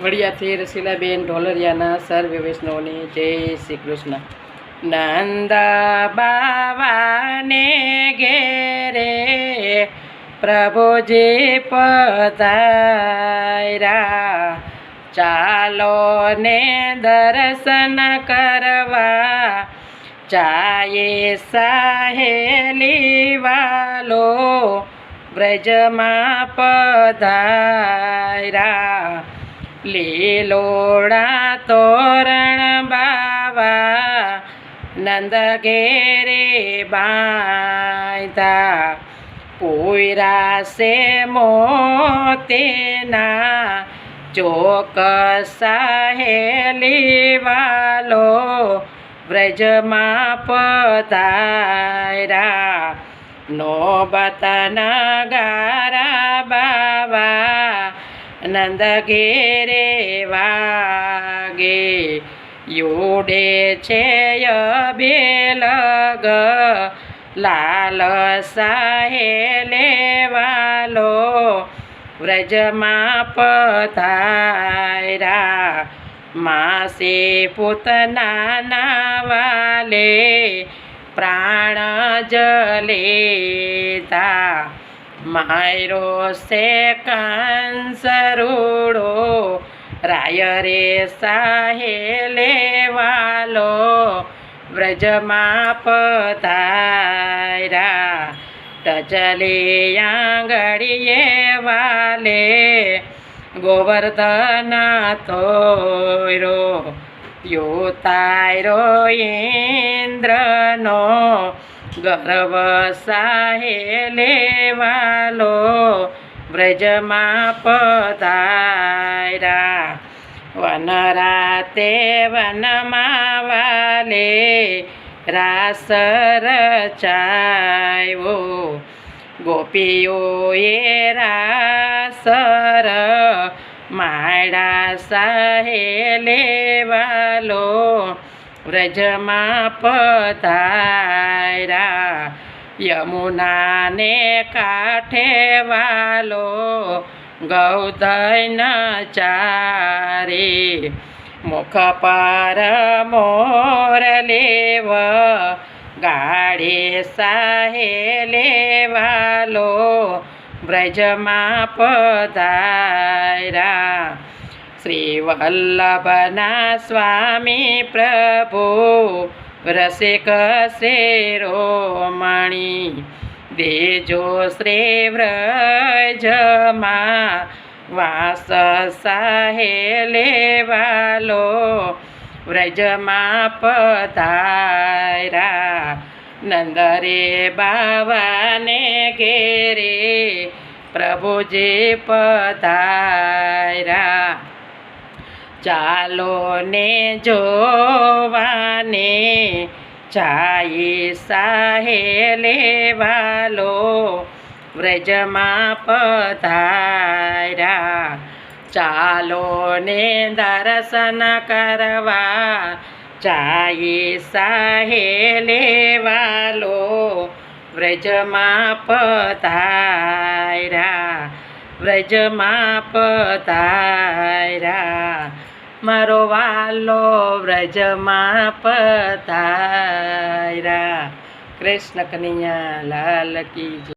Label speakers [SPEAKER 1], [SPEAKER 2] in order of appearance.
[SPEAKER 1] વડિયાથી રસીલાબેન ઢોલરિયાના સર્વ વૈષ્ણવને જય શ્રી કૃષ્ણ. નંદ બાવાને ઘેરે પ્રભુજી પધાર્યા ચાલો ને દર્શન કરવા, ચાયે સાહેલી વાલો વ્રજમાં પધાર્યા. લીલોડા તોરણ બાવા નંદ ઘેરે બાંધા. પૂરા સે મોતેના ચોક સાહેલી વાલો વ્રજમાં નો નોબતના ગારા બાવા નંદ ઘેરે વાગે, યોડે છે બેલગ લાલ સાહે લેવાલો, વ્રજમાં પધાર્યા, માસે પોતના નાવાલે, પ્રાણ જલેતા માયરો સે કંસરૂડો રાય રે સાહેલે વાલો વ્રજમાં પધાર્યા, ટચલે આંગળીએ વાલે, ગોવર્ધન તોરો યો તારો ઇન્દ્રનો ગર્વ સાહેલે વાલો વ્રજમાં પધાર્યા વનરાતે વનમાં વાલે રાસ રચાયો ગોપીઓએ રાસર માળા સાહેલે વાલો વ્રજમાં પધાર્યા. યમુનાને કાંઠે વાલો ગૌદન ચારે. મુખ પર મોર લેવ, ગાડે સાહે લેવાલો. વ્રજમાં પધાર્યા. શ્રી વલ્લભના સ્વામી પ્રભુ રસિક શેરોમણી દેજો શ્રી વ્રજમાં વાસ સાહે લેવાલો વ્રજમાં પધાર્યા નંદરે બાવાને ઘેરે પ્રભુજી પધાર્યા ચાલો ને જોવાને ચાઈ સાહે લેવાલો, વ્રજમાં પધાર્યા. ચાલો ને દર્શન કરવા, ચાઈ સાહે લેવાલો, વ્રજમાં પધાર્યા. વ્રજમાં પધાર્યા. મારો વાલો વ્રજમાં પધાર્યા. કૃષ્ણ કનૈયા લાલ કી